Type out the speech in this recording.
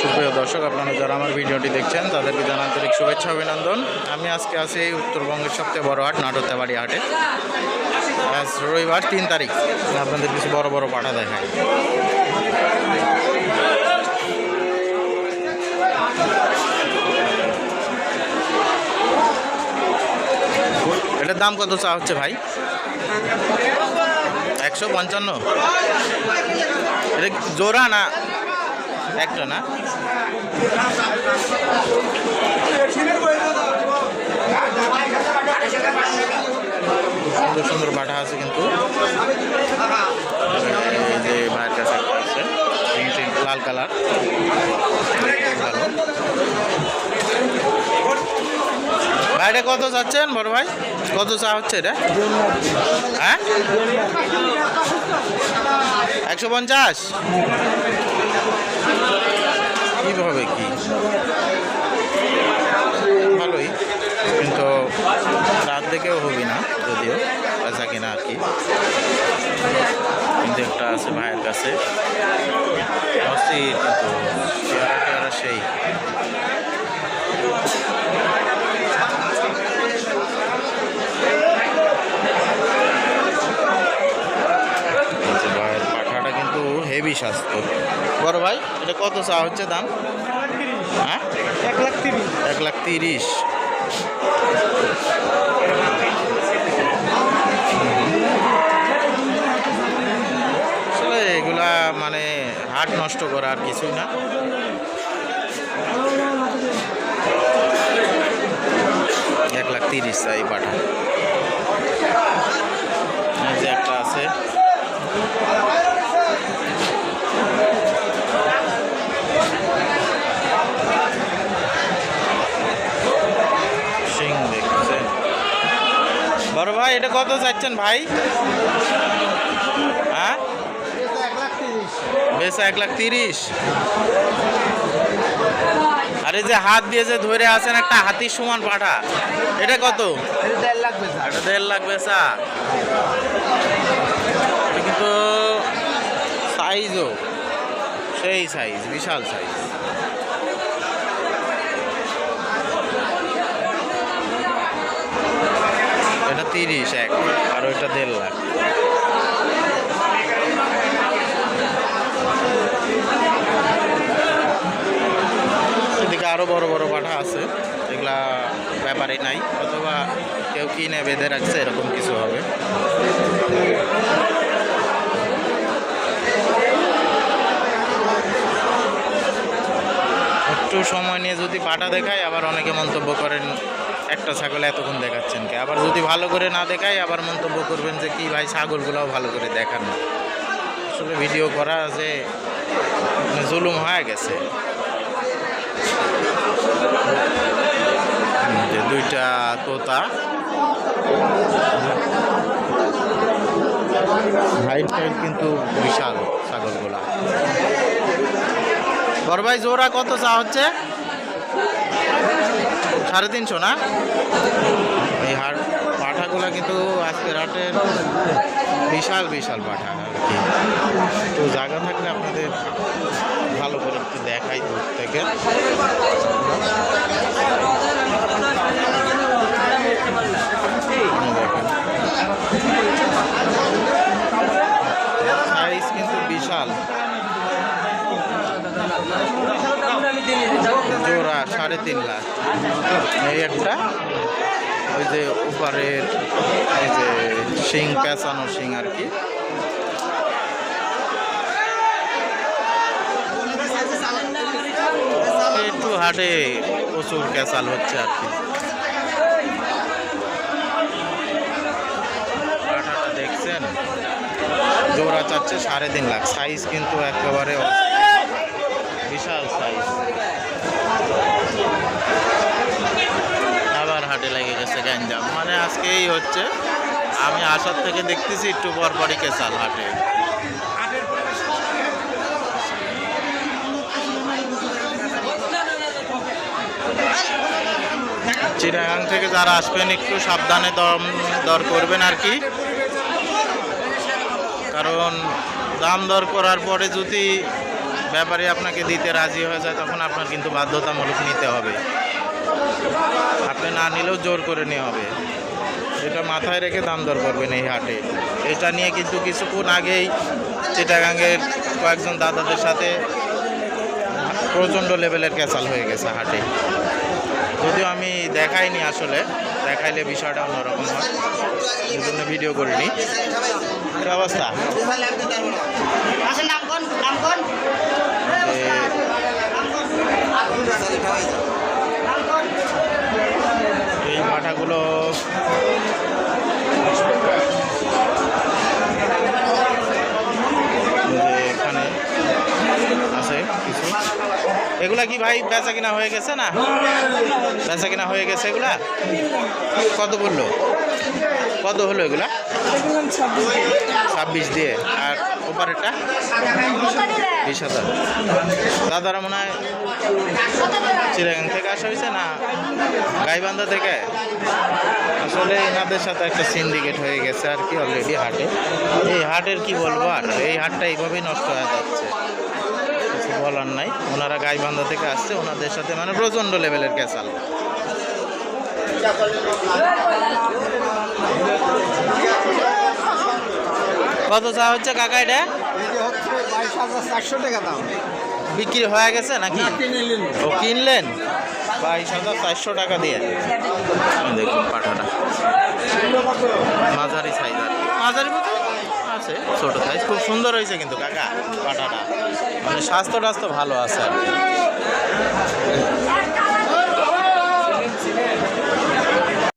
সুপ্রিয় দর্শক, আপনারা যারা আমার ভিডিওটি দেখছেন, তাদেরকে জানা আন্তরিক শুভেচ্ছা, অভিনন্দন। আমি আজকে আছি উত্তরবঙ্গের সবচেয়ে বড় হাট, নাটোরতাবাড়ি হাটে। আজ রবিবার তিন তারিখ। আপনাদের কিছু বড় বড় পাঠা দেখায় এটার দাম কত চা হচ্ছে ভাই? একশো পঞ্চান্ন। এটা জোড়া না একটা না? সুন্দর সুন্দর বাটা আছে কিন্তু। যে ভাইয়ের কাছে আছে লাল কালার। ভালো ভাইটা কত চাচ্ছেন বড় ভাই? কত চা হচ্ছে এটা? হ্যাঁ? একশো পঞ্চাশ? কীভাবে কি? ভালোই, কিন্তু রাত দেখেও হবি না, যদিও, বেচা কিনা আর কি। কিন্তু একটা আছে ভাইয়ের কাছে। অস্থির, কিন্তু চেহারা টেহারা কিন্তু হেভি স্বাস্থ্য বড় ভাই, এটা কত চা হচ্ছে দাম? হ্যাঁ? এক লাখ তিরিশ। এক লাখ তিরিশ এগুলা মানে হাট নষ্ট করা আর কিছুই না। এক লাখ তিরিশ চাই পাঠা এই যে একটা আছে সিং দেখছেন বড় ভাই, এটা কত চাচ্ছেন ভাই? হ্যাঁ? বেশ এক লাখ তিরিশ। আরে যে হাত দিয়ে যে ধরে আছেন একটা হাতির সমান পাঠা, এটা কত? দেড় লাখ বেচা। বেচা কিন্তু সাইজও সেই সাইজ বিশাল সাইজ এটা তিরিশ এক। আর ওইটা দেড় লাখ। এদিকে আরও বড় বড় পাঠা আছে। এগুলা ব্যাপারই নাই। অথবা কেউ কিনে বেঁধে রাখছে, এরকম কিছু হবে। একটু সময় নিয়ে যদি পাটা দেখায়, আবার অনেকে মন্তব্য করেন একটা ছাগল এতক্ষণ দেখাচ্ছেন কে? আবার যদি ভালো করে না দেখায়, আবার মন্তব্য করবেন যে কি ভাই ছাগলগুলোও ভালো করে দেখান না। আসলে ভিডিও করা যে মানে জুলুম হয়ে গেছে। দুইটা তোতা। হাইট টাইট কিন্তু বিশাল ছাগলগুলা। বড় ভাই, জোড়া কত চা হচ্ছে? সাড়ে তিনশো, না? এই হাট পাঠাগুলো কিন্তু আজকের হাটের বিশাল বিশাল পাঠা আর কি। তো জায়গা থাকলে আপনাদের ভালো করে একটু দেখাই দূর থেকে দেখেন সাইজ কিন্তু বিশাল জোড়া সাড়ে তিন লাখ। এই একটা। ওই যে উপরের, এই যে শিং, পেঁচানো শিং আর কি। একটু হাটে প্রচুর ক্যাচাল হচ্ছে আর কি। দেখছেন? জোড়া চাচ্ছে সাড়ে তিন লাখ। সাইজ কিন্তু একেবারে বিশাল সাইজ আবার হাটে লেগে গেছে গ্যাঞ্জাম মানে আজকেই হচ্ছে, আমি আসার থেকে দেখতেছি একটু পর পরই কেসাল হাটে। চিটাগাং থেকে যারা আসবেন, একটু সাবধানে দম দর করবেন আর কি। কারণ দাম দর করার পরে যদি ব্যাপারে আপনাকে দিতে রাজি হয়ে যায়, তখন আপনার কিন্তু বাধ্যতামূলক নিতে হবে। আপনি না নিলেও জোর করে নেওয়া হবে। এটা মাথায় রেখে দাম দর করবেন এই হাটে। এটা নিয়ে কিন্তু কিছুক্ষণ আগেই চিটাগাঙ্গের কয়েকজন দাদাদের সাথে প্রচণ্ড লেভেলের ক্যাচাল হয়ে গেছে হাটে। যদিও আমি দেখাইনি আসলে দেখাইলে বিষয়টা অন্যরকম হয়। এই জন্য ভিডিও করিনি। কি অবস্থা? যে নাম কোন পাঠাগুলো এখানে আছে কিছু। এগুলা কি ভাই বেচা কিনা হয়ে গেছে না? বেচা কিনা হয়ে গেছে এগুলা? কত বলল কত হলো এগুলা? ছাব্বিশ দিয়ে। আর ওপারেরটা বিশ হাজার। দাদারা মনে হয় চিরাগাং থেকে আসা হয়েছে না গাইবান্ধা থেকে? আসলে এনাদের সাথে একটা সিন্ডিকেট হয়ে গেছে আর কি অলরেডি হাটে। এই হাটের কি বলব আর? এই হাটটা এইভাবেই নষ্ট হয়ে যাচ্ছে। কিছু বলার নাই। ওনারা গাইবান্ধা থেকে আসছে, ওনাদের সাথে মানে প্রচণ্ড লেভেলের ক্যাসাল কত চা হচ্ছে কাকা এটা? চারশো টাকা দাম। বিক্রি হয়ে গেছে নাকি? ও কিনলেন? বাইশ হাজার চারশো টাকা দিয়ে। দেখুন পাঠাটা। মাঝারি সাইজ আর। মাঝারি মতো আছে ছোট সাইজ খুব সুন্দর হয়েছে কিন্তু কাকা পাঠাটা। মানে স্বাস্থ্য টাস্থ্য ভালো আছে আর কি।